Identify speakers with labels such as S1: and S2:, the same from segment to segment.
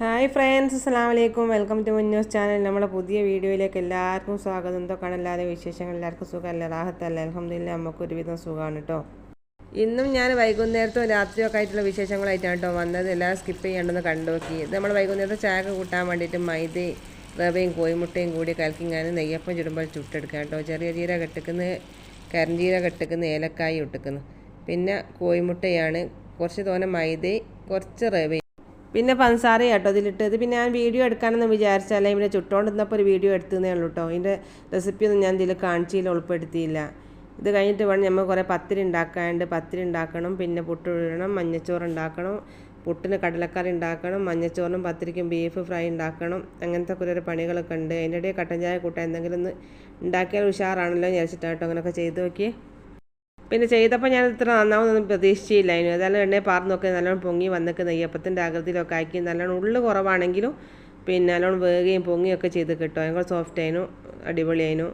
S1: Hi friends അസ്സാം വലൈക്കും welcome to news channel നമ്മുടെ പുതിയ വീഡിയോയിലേക്ക് എല്ലാവർക്കും സ്വാഗതം. എന്തൊക്കെയാണ് എല്ലാവരും വിശേഷങ്ങൾ? എല്ലാവർക്കും സുഖമല്ല? റാഹത്തല്ല? അലഹമ്മദില്ല നമുക്ക് ഒരുവിധം സുഖമാണ് കേട്ടോ ഇന്നും ഞാൻ വൈകുന്നേരത്തും രാത്രിയൊക്കെ ആയിട്ടുള്ള വിശേഷങ്ങളായിട്ടാണ് കേട്ടോ വന്നത്. എല്ലാം സ്കിപ്പ് ചെയ്യാണ്ടെന്ന് കണ്ടു നോക്കി. നമ്മൾ വൈകുന്നേരത്തെ ചായ കൂട്ടാൻ വേണ്ടിയിട്ട് മൈദി റവയും കോയിമുട്ടയും കൂടി കലക്കിങ്ങാനും നെയ്യപ്പം ചുടുമ്പോൾ ചുട്ടെടുക്കാം കേട്ടോ ചെറിയ ജീരക ഇട്ടിക്കുന്ന കരഞ്ചീര ഇട്ടിക്കുന്ന ഏലക്കായ ഇട്ടിക്കുന്നു പിന്നെ കോയിമുട്ടയാണ് കുറച്ച് തോനെ മൈദി കുറച്ച് റവയും പിന്നെ പഞ്ചസാര കേട്ടോ ഇതിലിട്ടത്. പിന്നെ ഞാൻ വീഡിയോ എടുക്കാനെന്ന് വിചാരിച്ചാലേ ഇവിടെ ചുട്ടോണ്ടിരുന്നപ്പോൾ ഒരു വീഡിയോ എടുത്തതേ ഉള്ളൂ കേട്ടോ ഇതിന്റെ റെസിപ്പിയൊന്നും ഞാൻ ഇതിൽ കാണിച്ചില്ല ഉൾപ്പെടുത്തിയില്ല. ഇത് കഴിഞ്ഞിട്ട് വേണം നമ്മൾ കുറേ പത്തിരി ഉണ്ടാക്കാണ്ട് പത്തിരി ഉണ്ടാക്കണം പിന്നെ പുട്ട് ഇടണം മഞ്ഞച്ചോറ് ഉണ്ടാക്കണം പുട്ടിന് കടലക്കറി ഉണ്ടാക്കണം മഞ്ഞച്ചോറിനും പത്തിരിക്കും ബീഫ് ഫ്രൈ ഉണ്ടാക്കണം അങ്ങനത്തെ കുറേ പണികളൊക്കെ ഉണ്ട് അതിന്റെ ഇടയിൽ കട്ടൻ ചായ കൂട്ടാൻ എന്തെങ്കിലും ഒന്ന് ഉണ്ടാക്കിയാൽ ഉഷാറാണല്ലോ വിചാരിച്ചിട്ടാണ് കേട്ടോ അങ്ങനെയൊക്കെ ചെയ്ത് നോക്കി പിന്നെ ചെയ്തപ്പോൾ ഞാൻ ഇത്ര നന്നാവുന്നൊന്നും പ്രതീക്ഷിച്ചില്ല അതിന് ഏതായാലും എണ്ണയെ പാർന്ന് നോക്കി നല്ലോണം പൊങ്ങി വന്നൊക്കെ നെയ്യപ്പത്തിന്റെ ആകൃതിയിലൊക്കെ ആക്കി നല്ലോണം ഉള്ളു കുറവാണെങ്കിലും പിന്നെ നല്ലോണം പൊങ്ങി ഒക്കെ ചെയ്ത് കിട്ടും. ഞങ്ങൾ സോഫ്റ്റ് ആയിനു അടിപൊളിയായിനു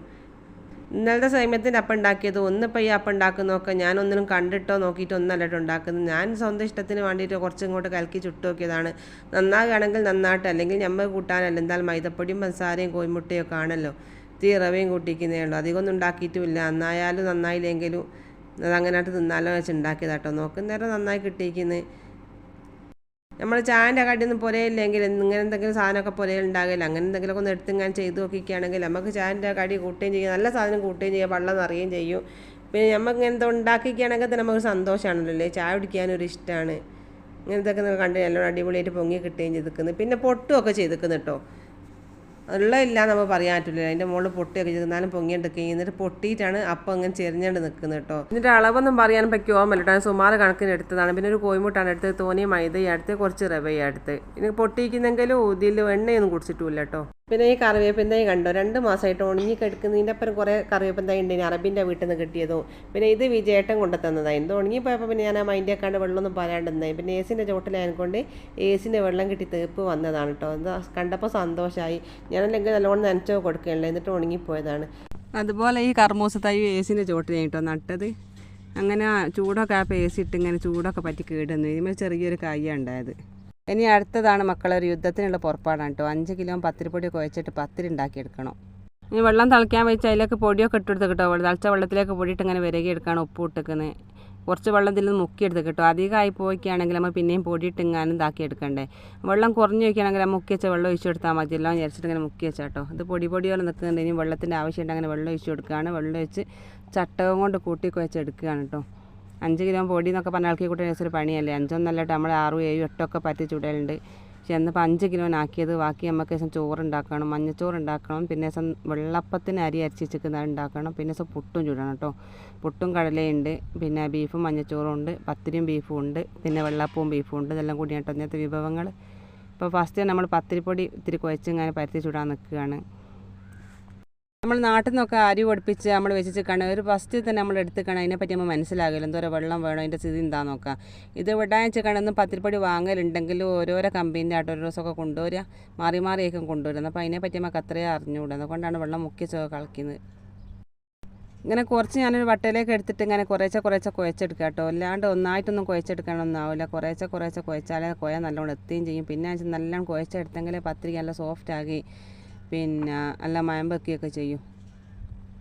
S1: ഇന്നലത്തെ സമയത്തിന്റെ അപ്പം ഉണ്ടാക്കിയത് ഒന്നിപ്പോൾ ഈ അപ്പം ഉണ്ടാക്കുന്നതൊക്കെ ഞാനൊന്നിനും കണ്ടിട്ടോ നോക്കിയിട്ടോ ഒന്നല്ല കേട്ടോ ഉണ്ടാക്കുന്നത്. ഞാൻ സ്വന്തം ഇഷ്ടത്തിന് വേണ്ടിയിട്ട് കുറച്ചും ഇങ്ങോട്ട് കലക്കി ചുട്ട് നോക്കിയതാണ്. നന്നാകുകയാണെങ്കിൽ നന്നായിട്ട് അല്ലെങ്കിൽ ഞമ്മ കൂട്ടാനല്ല. എന്തായാലും മൈദപ്പൊടിയും പഞ്ചസാരയും കോയിമുട്ടയും ഒക്കെ ആണല്ലോ. തീ റവയും കൂട്ടിക്കുന്നേ ഉള്ളൂ. അധികമൊന്നും ഉണ്ടാക്കിയിട്ടുമില്ല. നന്നായാലും നന്നായില്ലെങ്കിലും അതങ്ങനായിട്ട് തിന്നാലോ വെച്ച് ഉണ്ടാക്കിയതാട്ടോ നോക്കുന്നേരം നന്നായി കിട്ടിയിരിക്കുന്നത് നമ്മൾ ചായന്റെ കടിയൊന്നും പുരയില്ലെങ്കിൽ ഇങ്ങനെ എന്തെങ്കിലും സാധനമൊക്കെ പുരയിൽ ഉണ്ടാകില്ല അങ്ങനെ എന്തെങ്കിലുമൊക്കെ ഒന്ന് എടുത്ത് ഞാൻ ചെയ്ത് നോക്കിക്കുകയാണെങ്കിൽ നമുക്ക് ചായന്റെ കടി കൂട്ടുകയും ചെയ്യും. നല്ല സാധനം കൂട്ടുകയും ചെയ്യാം. വെള്ളം നിറയുകയും ചെയ്യും. പിന്നെ നമുക്ക് ഇങ്ങനത്തെ ഉണ്ടാക്കിക്കുകയാണെങ്കിൽ തന്നെ നമുക്ക് സന്തോഷമാണല്ലോ ചായ കുടിക്കാനൊരു ഇഷ്ടമാണ് ഇങ്ങനത്തെ ഒക്കെ കണ്ടു നല്ലോണം അടിപൊളിയായിട്ട് പൊങ്ങി കിട്ടുകയും ചെയ്തിരിക്കുന്നത് പിന്നെ പൊട്ടുമൊക്കെ ചെയ്തിരിക്കുന്നു കേട്ടോ. ഉള്ള ഇല്ല നമ്മൾ പറയാൻ പറ്റില്ല അതിന്റെ മുകളിൽ പൊട്ടിയൊക്കെ ചെയ്താലും പൊങ്ങിയെടുക്കുകയും എന്നിട്ട് പൊട്ടിയിട്ടാണ് അപ്പം അങ്ങനെ ചെരിഞ്ഞുകൊണ്ട് നിൽക്കുന്നത് കേട്ടോ. എന്നിട്ട് അളവൊന്നും പറയാൻ പറ്റുമോ മല്ലട്ടാണ് സുമാറ് കണക്കിന് എടുത്തതാണ്. പിന്നെ ഒരു കോയിമുട്ടാണ് എടുത്ത് തോന്നിയ മൈദ അടുത്ത് കുറച്ച് റവയ അടുത്ത് ഇനി പൊട്ടിയിരിക്കുന്നെങ്കിലും ഇതിൽ എണ്ണയൊന്നും കുടിച്ചിട്ടില്ല കേട്ടോ. പിന്നെ ഈ കറിവേപ്പിൻ തൈ കണ്ടോ? രണ്ട് മാസമായിട്ട് ഉണങ്ങി കിടക്കുന്നതിന്റെ അപ്പുറം കുറേ കറിവേപ്പിൻ തൈ ഉണ്ട്. ഇനി അറബിന്റെ വീട്ടിൽ നിന്ന് കിട്ടിയതും. പിന്നെ ഇത് വിജയേട്ടൻ കൊണ്ടു എന്തോ ഉണങ്ങിപ്പോയപ്പോൾ പിന്നെ ഞാൻ ആ മൈൻഡ് ആക്കാണ്ട് വെള്ളമൊന്നും പറയാണ്ടെന്നായി പിന്നെ എ സിന്റെ ചോട്ടിലായതുകൊണ്ട് സിന്റെ വെള്ളം കിട്ടി തീർപ്പ് വന്നതാണ് കേട്ടോ. എന്താ കണ്ടപ്പോൾ സന്തോഷമായി ഞാനല്ലെങ്കിൽ നല്ലോണം നനച്ചോ കൊടുക്കുകയല്ലേ എന്നിട്ട് ഉണങ്ങിപ്പോയതാണ്. അതുപോലെ ഈ കർമൂസ തൈ എ സിന്റെ ചോട്ടിലാണ് കേട്ടോ നട്ടത്. അങ്ങനെ ചൂടൊക്കെ ആ പേസിട്ട് ഇങ്ങനെ ചൂടൊക്കെ പറ്റി കേടുന്നു ഇതിന് ചെറിയൊരു കായ ഉണ്ടായത്. ഇനി അടുത്തതാണ് മക്കളെ ഒരു യുദ്ധത്തിനുള്ള പുറപ്പാടാണ് കേട്ടോ. അഞ്ച് കിലോ പത്തിരിപ്പൊടി കുഴച്ചിട്ട് പത്തിരി ഉണ്ടാക്കിയെടുക്കണം. ഇനി വെള്ളം തിളയ്ക്കാൻ വെച്ച് അതിലേക്ക് പൊടിയൊക്കെ ഇട്ടെടുത്ത് കിട്ടോ. തിളച്ച വെള്ളത്തിലേക്ക് പൊടിയിട്ട് ഇങ്ങനെ വിരകി എടുക്കണം ഉപ്പ് ഇട്ടിക്കുന്നത് കുറച്ച് വെള്ളം ഇതിൽ നിന്ന് മുക്കിയെടുത്ത് കിട്ടും. അധികമായി പോയിക്കുകയാണെങ്കിൽ നമ്മൾ പിന്നെയും പൊടിയിട്ട് ഇങ്ങനെ ഇതാക്കി എടുക്കണ്ടേ. വെള്ളം കുറഞ്ഞു വയ്ക്കുകയാണെങ്കിൽ നമ്മൾ മുക്കി വെച്ച വെള്ളം ഒഴിച്ചു കൊടുത്താൽ മതി. എല്ലാം വിചാരിച്ചിട്ട് ഇങ്ങനെ മുക്കി വെച്ചാൽ കേട്ടോ. ഇത് പൊടി പൊടിയോടെ നിൽക്കുന്നുണ്ട്. ഇനി വെള്ളത്തിന്റെ ആവശ്യമുണ്ട് അങ്ങനെ വെള്ളം ഒഴിച്ചു കൊടുക്കുകയാണ്. വെള്ളം ഒഴിച്ച് ചട്ടകം കൊണ്ട് കൂട്ടി കുഴച്ചെടുക്കുകയാണ് കേട്ടോ. അഞ്ച് കിലോ പൊടി എന്നൊക്കെ പറഞ്ഞാൽ ആൾക്ക് കൂട്ടി ഒരു പണിയല്ലേ? അഞ്ചൊന്നല്ല നമ്മൾ ആറും ഏഴും എട്ടൊക്കെ പറ്റി ചുടലുണ്ട്. പക്ഷെ എന്നിപ്പോൾ അഞ്ച് കിലോനാക്കിയത് ബാക്കി നമുക്ക് ദിവസം ചോറ് ഉണ്ടാക്കണം മഞ്ഞച്ചോറ് ഉണ്ടാക്കണം പിന്നെ ദിവസം വെള്ളപ്പത്തിന് അരി അരച്ച് വെച്ചിരിക്കുന്നത് ഉണ്ടാക്കണം പിന്നെ ദിവസം പുട്ടും ചുടണം കേട്ടോ. പുട്ടും കടലയുണ്ട് പിന്നെ ബീഫും മഞ്ഞച്ചോറും ഉണ്ട് പത്തിരിയും ബീഫും ഉണ്ട് പിന്നെ വെള്ളപ്പവും ബീഫും ഉണ്ട്. ഇതെല്ലാം കൂടി കേട്ടോ ഇന്നത്തെ വിഭവങ്ങൾ ഇപ്പോൾ ഫസ്റ്റ് നമ്മൾ പത്തിരിപ്പൊടി ഇത്തിരി കുഴച്ചിങ്ങനെ പരത്തി ചുടാൻ നിൽക്കുകയാണ്. നമ്മൾ നാട്ടിൽ നിന്നൊക്കെ അരി പൊടിപ്പിച്ച് നമ്മൾ വെച്ചിട്ട് ഒരു ഫസ്റ്റ് തന്നെ നമ്മൾ എടുത്ത് എടുത്തുക്കണം അതിനെപ്പറ്റി നമ്മൾ മനസ്സിലാകില്ല. എന്തോരം വെള്ളം വേണം? അതിന്റെ സ്ഥിതി എന്താ നോക്കാം ഇത് വിടാഴ്ച കാണുന്ന പത്തിരിപ്പൊടി വാങ്ങലുണ്ടെങ്കിൽ ഓരോരോ കമ്പനീന്റെ ആട്ടോ ഓരോ ദിവസമൊക്കെ കൊണ്ടുവരിക. മാറി മാറിയൊക്കെ കൊണ്ടുവരുന്നത്. അപ്പോൾ അതിനെപ്പറ്റി നമുക്ക് അത്രയും അറിഞ്ഞുകൂടുന്നത് അതുകൊണ്ടാണ് വെള്ളം മുക്കി കളിക്കുന്നത് ഇങ്ങനെ കുറച്ച് ഞാനൊരു വട്ടയിലേക്ക് എടുത്തിട്ട് ഇങ്ങനെ കുറേശ്ശെ കുറേശ്ശെ കുഴച്ചെടുക്കുക കേട്ടോ. അല്ലാണ്ട് ഒന്നായിട്ടൊന്നും കുഴച്ചെടുക്കണമെന്നൊന്നും ആവില്ല കുറേശ്ശെ കുറേശ്ശെ കുഴച്ചാലേ കുഴ നല്ലോണം എത്തുകയും ചെയ്യും. പിന്നെ നല്ലോണം കുഴച്ചെടുത്തെങ്കിലേ പത്തിരിക്ക് നല്ല സോഫ്റ്റ് ആക്കി പിന്നെ നല്ല മയം വെക്കുകയൊക്കെ ചെയ്യും.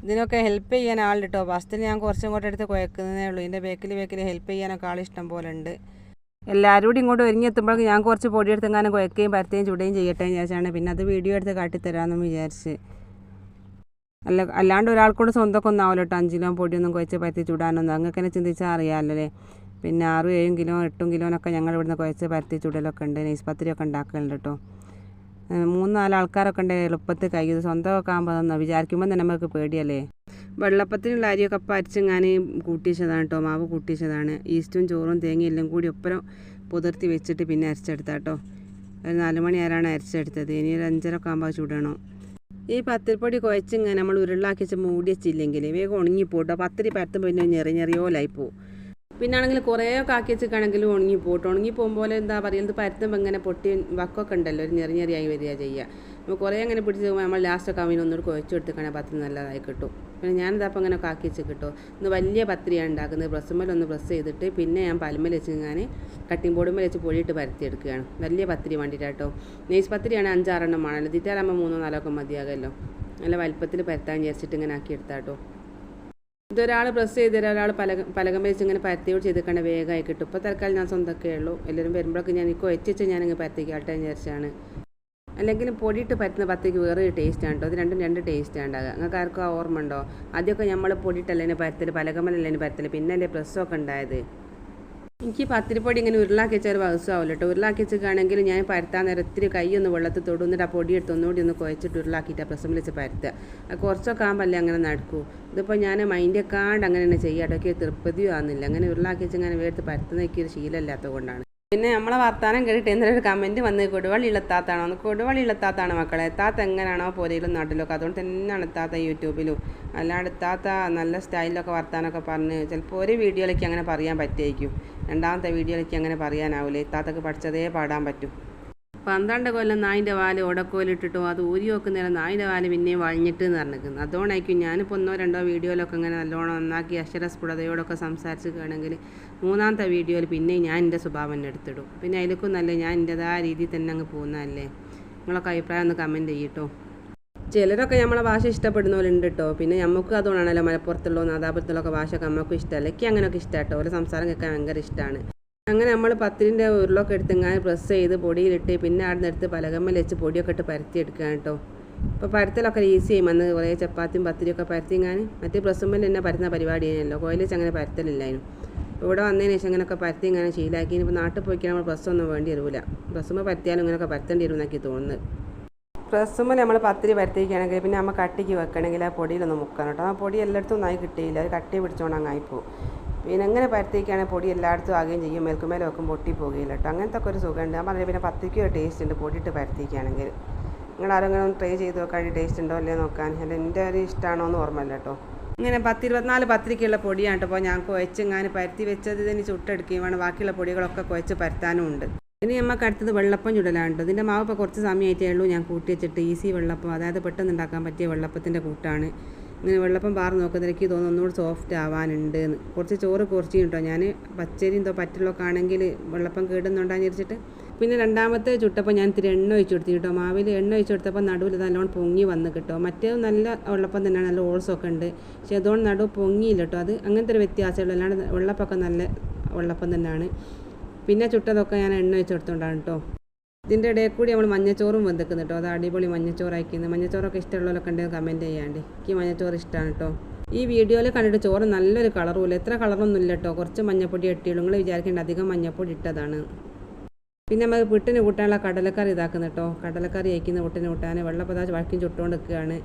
S1: ഇതിനൊക്കെ ഹെൽപ്പ് ചെയ്യാൻ ആളുണ്ട് കേട്ടോ ഫസ്റ്റിൽ ഞാൻ കുറച്ചും കൂടെ എടുത്ത് കുഴക്കുന്നതേ ഉള്ളൂ. ഇതിന്റെ ബേക്കിൽ ബേക്കിൽ ഹെൽപ്പ് ചെയ്യാനൊക്കെ ആൾ ഇഷ്ടം പോലെ ഉണ്ട്. എല്ലാവരും കൂടി ഇങ്ങോട്ട് ഒരുങ്ങിയെത്തുമ്പോഴേക്കും ഞാൻ കുറച്ച് പൊടി എടുത്തെങ്ങാനും കുഴക്കുകയും പരത്തുകയും ചുടുകയും ചെയ്യട്ടെ എന്ന് വിചാരിച്ചാണ്. പിന്നെ അത് വീഡിയോ എടുത്ത് കാട്ടിത്തരാമെന്ന് വിചാരിച്ച്. അല്ല അല്ലാണ്ട് ഒരാൾക്കൂടെ സ്വന്തമൊക്കെ ഒന്നും ആവില്ല കേട്ടോ അഞ്ച് കിലോ പൊടിയൊന്നും കുഴച്ച് പരത്തി ചുടാനൊന്നും. അങ്ങനെ തന്നെ ചിന്തിച്ചാൽ അറിയാമല്ലോ അല്ലേ? പിന്നെ ആറും ഏഴും കിലോ എട്ടും കിലോനൊക്കെ ഞങ്ങൾ ഇവിടുന്ന് കുഴച്ച് പരത്തി ചുടലൊക്കെ ഉണ്ട്. നെയ്സ് പത്തിരിയൊക്കെ ഉണ്ടാക്കലുണ്ട് കേട്ടോ മൂന്ന് നാല് ആൾക്കാരൊക്കെ ഉണ്ട് എളുപ്പത്തിൽ കഴിക്കും സ്വന്തമൊക്കെ ആകുമ്പോൾ തന്നെ വിചാരിക്കുമ്പോൾ തന്നെ നമുക്ക് പേടിയല്ലേ? വെള്ളപ്പത്തിനുള്ള അരിയൊക്കെ അപ്പം അരിച്ചെങ്ങാൻ കൂട്ടിച്ചതാണ് കേട്ടോ മാവ് കൂട്ടിച്ചതാണ് ഈസ്റ്റും ചോറും തേങ്ങയും എല്ലാം കൂടി ഒപ്പരം പുതിർത്തി വെച്ചിട്ട് പിന്നെ അരച്ചെടുത്താട്ടോ ഒരു നാല് മണി ആരാണ് അരച്ചെടുത്തത്. ഇനി ഒരു അഞ്ചരൊക്കെ ആകുമ്പോൾ ചൂടണം. ഈ പത്തിരിപ്പൊടി കുഴച്ചിങ്ങനെ നമ്മൾ ഉരുളാക്കി വെച്ച് മൂടി വെച്ചില്ലെങ്കിൽ വേഗം ഉണങ്ങിപ്പോട്ടോ പത്തിരി പരത്തുമ്പോൾ പിന്നെ ഞെറി ഞെറിയോലായി പോവും. പിന്നെ ആണെങ്കിൽ കുറേയൊക്കെ ആക്കി വെച്ചിട്ടാണെങ്കിലും ഉണങ്ങി പോട്ട് ഉണങ്ങി പോകുമ്പോൾ എന്താ പറയുക ഇത് പരത്തുമ്പോൾ ഇങ്ങനെ പൊട്ടി വക്കൊക്കെ ഉണ്ടല്ലോ ഒരു ഞെറി ഞെറിയായി വരിക ചെയ്യുക നമ്മൾ കുറേ അങ്ങനെ പിടിച്ച് നമ്മൾ ലാസ്റ്റൊക്കെ അവന് ഒന്നുകൂടി കുഴച്ചെടുത്തിക്കാണെങ്കിൽ പത്തിന് നല്ലതായി കിട്ടും. പിന്നെ ഞാനിതാ അപ്പോൾ അങ്ങനെ ആക്കി വെച്ച് കിട്ടും ഇന്ന് വലിയ പത്രിയാണ് ഉണ്ടാക്കുന്നത്. ബ്രസ്സുമ്മലൊന്ന് പ്രസ് ചെയ്തിട്ട് പിന്നെ ഞാൻ പൽമേൽ വെച്ച് ഞാൻ കട്ടിംഗ് ബോർഡുമ്മൽ വെച്ച് പൊടിയിട്ട് പരത്തിയെടുക്കുകയാണ് വലിയ പത്രി വേണ്ടിയിട്ടാട്ടോ നെയ്സ് പത്രിയാണ് അഞ്ചാറെണ്ണം ആണല്ലോ തീറ്റാറാകുമ്പോൾ മൂന്നോ നാലോ ഒക്കെ മതിയാകുമല്ലോ നല്ല വലിപ്പത്തിൽ പരത്താൻ വിചാരിച്ചിട്ട് ഇങ്ങനെ ആക്കി എടുത്താട്ടോ. ഇതൊരാൾ പ്രസ് ചെയ്ത് തരാം ഒരാൾ പലക പലകം വെച്ച് ഇങ്ങനെ പരത്തിയോട് ചെയ്തിക്കണ്ട വേഗമായി കിട്ടും. ഇപ്പോൾ തൽക്കാലം ഞാൻ സ്വന്തമൊക്കെ ഉള്ളൂ. എല്ലാവരും വരുമ്പോഴൊക്കെ ഞാൻ ഇപ്പോൾ ഞാൻ ഞാനിങ്ങനെ പരത്തിക്കാട്ടെ എന്ന് വിചാരിച്ചാണ്. അല്ലെങ്കിൽ പൊടിയിട്ട് പറ്റുന്ന പത്തേക്ക് വേറെ ടേസ്റ്റ് ആണ് കേട്ടോ ഇത് രണ്ടും രണ്ട് ടേസ്റ്റ് ഉണ്ടാകുക നിങ്ങൾക്ക് ആർക്കും ആ ഓർമ്മ ഉണ്ടോ? ആദ്യമൊക്കെ നമ്മൾ പൊടിയിട്ടല്ലേ പരത്തൽ പലകമലല്ലേ പരത്തൽ പിന്നല്ലേ പ്രസ്സൊക്കെ ഉണ്ടായത്? എനിക്ക് പത്തിരിപ്പൊടി ഇങ്ങനെ ഉരുളാക്കി വെച്ചാൽ വകുസാവില്ല കേട്ടോ ഉരുളാക്കി വെച്ചിട്ടാണെങ്കിൽ ഞാൻ പരത്താൻ നേരം ഇത്തിരി കൈ ഒന്ന് വെള്ളത്തിൽ തൊടുന്നിട്ട് ആ പൊടി എടുത്ത് ഒന്നുകൂടി ഒന്ന് കുഴച്ചിട്ട് ഉരുളാക്കിയിട്ട് പ്രസം വെച്ച് പരത്തുക. കുറച്ചൊക്കെ ആകുമ്പോൾ അങ്ങനെ നടക്കൂ. ഇതിപ്പോൾ ഞാൻ മൈൻഡ് കാണ്ട് അങ്ങനെ തന്നെ ചെയ്യാം ഇടയ്ക്ക് തൃപ്തിയോ ആകുന്നില്ല അങ്ങനെ ഉരുളാക്കി വെച്ച് അങ്ങനെ വേർത്ത് പരത്തുന്ന എനിക്ക് ഒരു ശീലമില്ലാത്തത് കൊണ്ടാണ്. പിന്നെ നമ്മളെ വർത്താനം കേട്ടിട്ട് എന്തൊരു കമന്റ് വന്ന് കൊടുവള്ളി ഇളത്താത്താണോ ഒന്ന് കൊടുവള്ളി ഇളത്താത്താണ് മക്കളെ? എത്താത്ത എങ്ങനെയാണോ പോരയിലും നാട്ടിലൊക്കെ അതുകൊണ്ട് തന്നെയാണ് താത്ത യൂട്യൂബിലും. അല്ലാണ്ട് താത്ത നല്ല സ്റ്റൈലിലൊക്കെ വർത്താനമൊക്കെ പറഞ്ഞ് ചിലപ്പോൾ ഒരു വീഡിയോയിലേക്ക് അങ്ങനെ പറയാൻ പറ്റിയിരിക്കും രണ്ടാമത്തെ വീഡിയോയിലേക്ക് അങ്ങനെ പറയാനാവില്ലേ എത്താത്തൊക്കെ പഠിച്ചതേ പാടാൻ പറ്റും. പന്ത്രണ്ട് കൊല്ലം നായിന്റെ വാൽ ഉടക്കോലിട്ടിട്ടും അത് ഊരി വെക്കുന്നേരം നായിന്റെ വാൽ പിന്നെയും വഴിഞ്ഞിട്ട് എന്ന് പറഞ്ഞിരിക്കുന്നു. അതുകൊണ്ടായിരിക്കും ഞാനിപ്പോൾ ഒന്നോ രണ്ടോ വീഡിയോയിലൊക്കെ ഇങ്ങനെ നല്ലോണം നന്നാക്കി അക്ഷരസ്ഫുടതയോടൊക്കെ സംസാരിച്ചിരിക്കുകയാണെങ്കിൽ മൂന്നാമത്തെ വീഡിയോയിൽ പിന്നെയും ഞാൻ എന്റെ സ്വഭാവം തന്നെ എടുത്തിടും. പിന്നെ അതിലേക്കും നല്ല ഞാൻ എന്റെതായ രീതിയിൽ തന്നെ അങ്ങ് പോകുന്നതല്ലേ? നിങ്ങളൊക്കെ അഭിപ്രായം ഒന്ന് കമന്റ് ചെയ്യട്ടോ. ചിലരൊക്കെ നമ്മളെ ഭാഷ ഇഷ്ടപ്പെടുന്നവരുണ്ട് കേട്ടോ. പിന്നെ നമുക്ക് അതുകൊണ്ടാണല്ലോ മലപ്പുറത്തുള്ള നാദാപുരത്തുള്ളൊക്കെ ഭാഷയൊക്കെ നമുക്ക് ഇഷ്ടമല്ല? എനിക്ക് അങ്ങനെയൊക്കെ ഇഷ്ടമാണ് കേട്ടോ ഒരു സംസാരം കേൾക്കാൻ ഭയങ്കര ഇഷ്ടമാണ്. അങ്ങനെ നമ്മൾ പത്തിരിന്റെ ഉരുളൊക്കെ എടുത്ത് ഇങ്ങനെ പ്രസ് ചെയ്ത് പൊടിയിലിട്ട് പിന്നെ അവിടെ നിന്ന് എടുത്ത് പലകമ്മൽ വെച്ച് പൊടിയൊക്കെ ഇട്ട് പരത്തി എടുക്കുകയാണ് കേട്ടോ. ഇപ്പോൾ പരത്തലൊക്കെ ഈസി ചെയ്യും അന്ന് കുറേ ചപ്പാത്തിയും പത്തിരിയൊക്കെ പരത്തി ഞാൻ മറ്റേ പ്രസ്സുമ്മൽ തന്നെ പരത്തുന്ന പരിപാടി ചെയ്യുന്നല്ലോ കോയിലേച്ച് അങ്ങനെ പരത്തലില്ലായിരുന്നു. ഇവിടെ വന്നതിന് ശേഷം ഇങ്ങനെയൊക്കെ പരത്തി ഇങ്ങനെ ശീലാക്കി. ഇപ്പോൾ നാട്ടിൽ പോയിക്കാൻ നമ്മൾ പ്രസ്സൊന്നും വേണ്ടി വരില്ല പ്രസ്സുമ്മ പരത്തിയാലും ഇങ്ങനെയൊക്കെ പരത്തേണ്ടി വരും എന്നൊക്കെ തോന്നുന്നത്. പ്രസ്സുമ്മൽ നമ്മൾ പത്തിരി പരത്തിക്കുകയാണെങ്കിൽ പിന്നെ നമ്മൾ കട്ടിക്ക് വെക്കണമെങ്കിൽ ആ പൊടിയിലൊന്ന് മുക്കണം കേട്ടോ. ആ പൊടി എല്ലായിടത്തും ഒന്നായി കിട്ടിയില്ല. അത് കട്ടി പിടിച്ചോണ്ട് അങ്ങായി പോകും പിന്നെ എങ്ങനെ പരത്തിക്കുകയാണെങ്കിൽ പൊടി എല്ലായിടത്തും ആകുകയും ചെയ്യും. മേൽക്കുമേലെ വെക്കും പൊട്ടി പോകുകയില്ല കേട്ടോ. അങ്ങനത്തെ ഒക്കെ ഒരു സുഖമുണ്ട്. ഞാൻ പറഞ്ഞാൽ പിന്നെ പത്തിക്കോ ടേസ്റ്റ് ഉണ്ട്. പൊടിയിട്ട് പരത്തിയൊക്കെയാണെങ്കിൽ നിങ്ങൾ ആരെങ്കിലും ഒന്ന് ട്രൈ ചെയ്ത് നോക്കാൻ ടേസ്റ്റ് ഉണ്ടോ അല്ലേ നോക്കാൻ? അല്ല എന്റെ ഒരു ഇഷ്ടമാണോ എന്ന് ഓർമ്മയില്ല കേട്ടോ. ഇങ്ങനെ പത്തിരുപത്തിനാല് പത്തിരിക്കുള്ള പൊടിയാണ് കേട്ടോ. അപ്പോൾ ഞാൻ കുഴച്ചെങ്ങാനും പരത്തി വെച്ചത് ഇതിന് ചുട്ടെടുക്കുകയും വേണം. ബാക്കിയുള്ള പൊടികളൊക്കെ കുഴച്ച് പരത്താനും ഉണ്ട്. ഇനി നമുക്ക് അടുത്തത് വെള്ളപ്പം ചുടലാണ് ഇതിന്റെ മാവ് ഇപ്പോൾ കുറച്ച് സമയമായിട്ടേ ഉള്ളൂ. ഞാൻ കൂട്ടി വെച്ചിട്ട് ഈസി വെള്ളപ്പം അതായത് പെട്ടെന്ന് ഉണ്ടാക്കാൻ പറ്റിയ വെള്ളപ്പത്തിന്റെ കൂട്ടാണ്. ഇങ്ങനെ വെള്ളപ്പം പാറ നോക്കുന്ന എനിക്ക് തോന്നുന്നു ഒന്നുകൂടി സോഫ്റ്റ് ആവാനുണ്ട് എന്ന്. കുറച്ച് ചോറ് കുറച്ച് കേട്ടോ ഞാൻ പച്ചരി എന്തോ പറ്റുള്ളൊക്കെ ആണെങ്കിൽ വെള്ളപ്പം കേടുന്നുണ്ടാന്ന് വിചാരിച്ചിട്ട്. പിന്നെ രണ്ടാമത്തെ ചുട്ടപ്പോൾ ഞാൻ ഇത്തിരി എണ്ണ ഒഴിച്ച് കൊടുത്തു കേട്ടോ. മാവിൽ എണ്ണ ഒഴിച്ച് കൊടുത്തപ്പോൾ നടുവിൽ നല്ലോണം പൊങ്ങി വന്ന് കിട്ടോ. മറ്റേത് നല്ല വെള്ളപ്പം തന്നെയാണ് നല്ല ഓൾസൊക്കെ ഉണ്ട്. പക്ഷേ അതുകൊണ്ട് നടുവ് പൊങ്ങിയില്ല കേട്ടോ. അത് അങ്ങനത്തെ ഒരു വ്യത്യാസമുള്ളൂ അല്ലാണ്ട് വെള്ളപ്പൊക്കെ നല്ല വെള്ളപ്പം തന്നെയാണ്. പിന്നെ ചുട്ടതൊക്കെ ഞാൻ എണ്ണ ഒഴിച്ച് കൊടുത്തോണ്ടാണ് കേട്ടോ. ഇതിന്റെ ഇടയിൽ കൂടി നമ്മൾ മഞ്ഞച്ചോറും വെന്തിക്കുന്നു കേട്ടോ. അത് അടിപൊളി മഞ്ഞച്ചോറായിരിക്കുന്നത് മഞ്ഞച്ചോറൊക്കെ ഇഷ്ടമുള്ളവരൊക്കെ ഉണ്ടെങ്കിൽ കമന്റ് ചെയ്യാണ്ട്. എനിക്ക് മഞ്ഞച്ചോറ് ഇഷ്ടമാണ് കേട്ടോ. ഈ വീഡിയോയിൽ കണ്ടിട്ട് ചോറ് നല്ലൊരു കളറുമില്ല എത്ര കളറൊന്നും ഇല്ല കേട്ടോ. കുറച്ച് മഞ്ഞപ്പൊടി ഇട്ടിയുള്ളൂ നിങ്ങൾ വിചാരിക്കേണ്ട അധികം മഞ്ഞപ്പൊടി ഇട്ടതാണ്. പിന്നെ നമുക്ക് പുട്ടിന് കൂട്ടാനുള്ള കടലക്കറി ഇതാക്കുന്നു കേട്ടോ. കടലക്കറി അയക്കുന്ന പുട്ടിന് കൂട്ടാൻ വെള്ളപ്പതാച്ച് വഴക്കും ചുട്ടുകൊണ്ട് നിൽക്കുകയാണ്.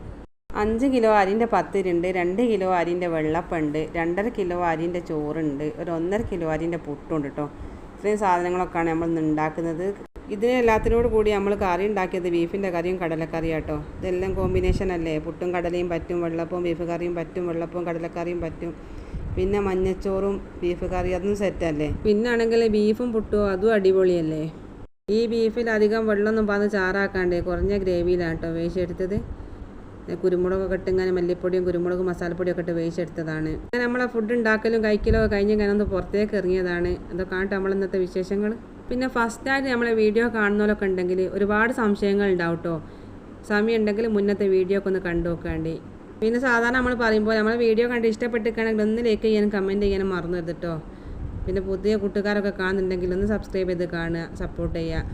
S1: അഞ്ച് കിലോ അരിന്റെ പത്തിരുണ്ട് രണ്ട് കിലോ അരിന്റെ വെള്ളപ്പുണ്ട് രണ്ടര കിലോ അരിന്റെ ചോറുണ്ട് ഒരു ഒന്നര കിലോ അരിന്റെ പുട്ടുണ്ട് കേട്ടോ. ഇത്രയും സാധനങ്ങളൊക്കെയാണ് നമ്മൾ ഇന്ന് ഉണ്ടാക്കുന്നത്. ഇതിന് എല്ലാത്തിനോട് കൂടി നമ്മൾ കറി ഉണ്ടാക്കിയത് ബീഫിന്റെ കറിയും കടലക്കറിയും കേട്ടോ ഇതെല്ലാം കോമ്പിനേഷൻ അല്ലേ? പുട്ടും കടലയും പറ്റും വെള്ളപ്പവും ബീഫ് കറിയും പറ്റും വെള്ളപ്പവും കടലക്കറിയും പറ്റും. പിന്നെ മഞ്ഞച്ചോറും ബീഫ് കറി അതും സെറ്റല്ലേ പിന്നെ ആണെങ്കിൽ ബീഫും പുട്ടും അതും അടിപൊളിയല്ലേ? ഈ ബീഫിൽ അധികം വെള്ളമൊന്നും പാന്ന് ചാറാക്കാണ്ട് കുറഞ്ഞ ഗ്രേവിയിലാണ് കേട്ടോ വേവിച്ചെടുത്തത്. കുരുമുളകൊക്കെ ഇട്ട് ഇങ്ങനെ മല്ലിപ്പൊടിയും കുരുമുളകും മസാലപ്പൊടിയൊക്കെ ഇട്ട് വേവിച്ചെടുത്തതാണ്. അങ്ങനെ നമ്മളെ ഫുഡ് ഉണ്ടാക്കലും കഴിക്കലും ഒക്കെ കഴിഞ്ഞ് ഇങ്ങനെ ഒന്ന് പുറത്തേക്ക് ഇറങ്ങിയതാണ്. അതൊക്കെ ആണ് നമ്മൾ ഇന്നത്തെ വിശേഷങ്ങൾ പിന്നെ ഫസ്റ്റായിട്ട് നമ്മളെ വീഡിയോ കാണുന്നവരൊക്കെ ഉണ്ടെങ്കിൽ ഒരുപാട് സംശയങ്ങൾ ഉണ്ടാവും കേട്ടോ സമയം ഉണ്ടെങ്കിൽ മുന്നത്തെ വീഡിയോ ഒക്കെ ഒന്ന് കണ്ടു നോക്കാണ്ടി പിന്നെ സാധാരണ നമ്മൾ പറയുമ്പോൾ നമ്മൾ വീഡിയോ കണ്ട് ഇഷ്ടപ്പെട്ടിരിക്കുകയാണെങ്കിൽ ഒന്ന് ലൈക്ക് ചെയ്യാനും കമന്റ് ചെയ്യാനും മറന്നു കേട്ടോ പിന്നെ പുതിയ കൂട്ടുകാരൊക്കെ കാണുന്നുണ്ടെങ്കിൽ ഒന്ന് സബ്സ്ക്രൈബ് ചെയ്ത് കാണുക സപ്പോർട്ട് ചെയ്യുക.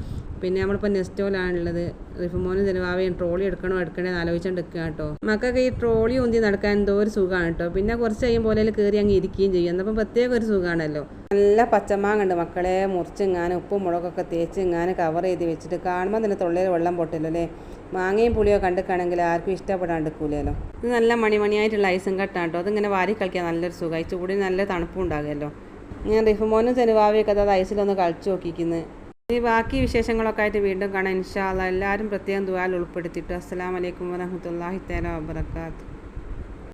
S1: പിന്നെ നമ്മളിപ്പോൾ നെസ്റ്റോലാണുള്ളത്. റിഫുമോന് ജനവാവയും ട്രോളി എടുക്കണോ എടുക്കണേ ആലോചിച്ചുകൊണ്ട് നിൽക്കുക കേട്ടോ. മക്കൾക്ക് ഈ ട്രോളി ഉന്തി നടക്കാൻ എന്തോ ഒരു സുഖമാണ് കേട്ടോ. പിന്നെ കുറച്ച് കഴിയുമ്പോൾ പോലെ കയറി അങ്ങ് ഇരിക്കുകയും ചെയ്യും. എന്നപ്പം പ്രത്യേക ഒരു സുഖമാണല്ലോ നല്ല പച്ചമാങ്ങുണ്ട് മക്കളെ. മുറിച്ചിങ്ങാനും ഉപ്പും മുളകൊക്കെ തേച്ച് ഇങ്ങാനും കവർ ചെയ്ത് വെച്ചിട്ട് കാണുമ്പോൾ തന്നെ തൊള്ളയിൽ വെള്ളം പൊട്ടില്ല അല്ലേ? മാങ്ങയും പുളിയോ കണ്ടിക്കാണെങ്കിൽ ആർക്കും ഇഷ്ടപ്പെടാണ്ടിരിക്കൂലല്ലോ. ഇത് നല്ല മണിമണിയായിട്ടുള്ള ഐസും കട്ടാണ് കേട്ടോ. അതിങ്ങനെ വാരി കളിക്കാൻ നല്ലൊരു സുഖമായി ചൂടിന് നല്ല തണുപ്പും ഉണ്ടാകുമല്ലോ. ഞാൻ റിഫുമോനും ചെനുവാവിയൊക്കെ അത് ഐസിലൊന്ന് കളിച്ചു നോക്കിക്കുന്നു ഈ ബാക്കി വിശേഷങ്ങളൊക്കെ ആയിട്ട് വീണ്ടും കാണാം. ഇൻഷാല്ല എല്ലാവരും പ്രത്യേകം ദുവാൽ ഉൾപ്പെടുത്തിയിട്ട്. അസ്സാം വലൈക്കും വരഹമുല്ലാഹി തല വാബർക്കാത്തു